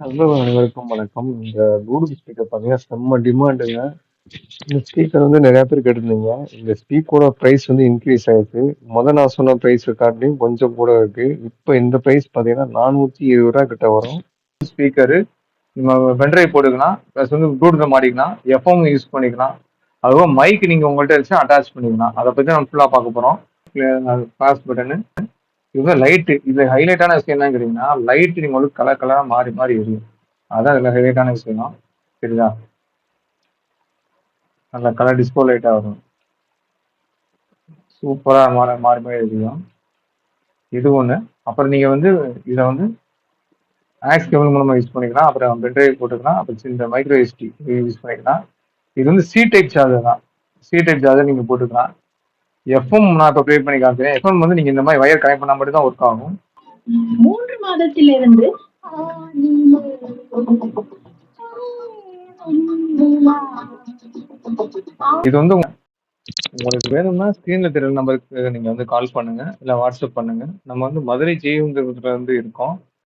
நண்பர்கள் அனைவருக்கும் வணக்கம். இந்த ப்ளூடூத் ஸ்பீக்கர் பார்த்தீங்கன்னா, செம்ம டிமாண்டுங்க. இந்த ஸ்பீக்கர் வந்து நிறையா பேர் கேட்டிருந்தீங்க. இந்த ஸ்பீக்கரோட ப்ரைஸ் வந்து இன்க்ரீஸ் ஆயிருக்கு. முதல் நான் சொன்ன ப்ரைஸ் காட்டிலையும் கொஞ்சம் கூட இருக்கு. இப்போ இந்த ப்ரைஸ் பார்த்தீங்கன்னா, நானூற்றி இருபது ரூபா கிட்ட வரும். ஸ்பீக்கரு நம்ம பென்ட்ரைவ் போட்டுக்கலாம். ப்ளஸ் வந்து ப்ளூடூத்ல மாட்டிக்கலாம். எஃப்எம் யூஸ் பண்ணிக்கலாம். அதுவும் மைக் நீங்கள் உங்கள்கிட்ட இருந்துச்சுன்னா அட்டாச் பண்ணிக்கலாம். அதை பற்றி நம்ம ஃபுல்லாக பார்க்க போகிறோம் பாஸ் பட்டனு. இது லைட்டு. இதுல ஹைலைட்டான விஷயம் என்னன்னு கேட்டீங்கன்னா, லைட் நீங்க வந்து கலர் கலரா மாறி மாறி எரியும். அதான் இதுல ஹைலைட்டான விஷயம். சரிதா? நல்ல கலர் டிஸ்கோ லைட்டா வரும். சூப்பரா மாற மாறி மாறி எரியும். இது ஒண்ணு. அப்புறம் நீங்க வந்து இதை வந்து ஆக்ஸ் கேபிள் மூலமா யூஸ் பண்ணிக்கலாம். அப்புறம் பென்ட்ரைவ் போட்டுக்கலாம். அப்புறம் இந்த மைக்ரோ எஸ்டி யூஸ் பண்ணிக்கலாம். இது வந்து சி டைப் சார்ஜர் தான். சி டைப் சார்ஜர் நீங்க போட்டுக்கலாம். எஃப்எம் நான் இப்ப ப்ளே பண்ணி காமிக்கிறேன். எஃப்எம் வந்து நீங்க இந்த மாதிரி வயர் கனெக்ட் பண்ணா மட்டும் தான் ஒர்க் ஆகும். 3 மாதத்திலிருந்து இது வந்து உங்க- உங்களுக்கு வேணும்னா ஸ்க்ரீன்ல தெரியுற நம்பருக்கு நீங்க வந்து கால் பண்ணுங்க. இல்ல வாட்ஸ்அப் பண்ணுங்க. நம்ம வந்து மதுரை ஜெயங்கரத்துல வந்து இருக்கோம்.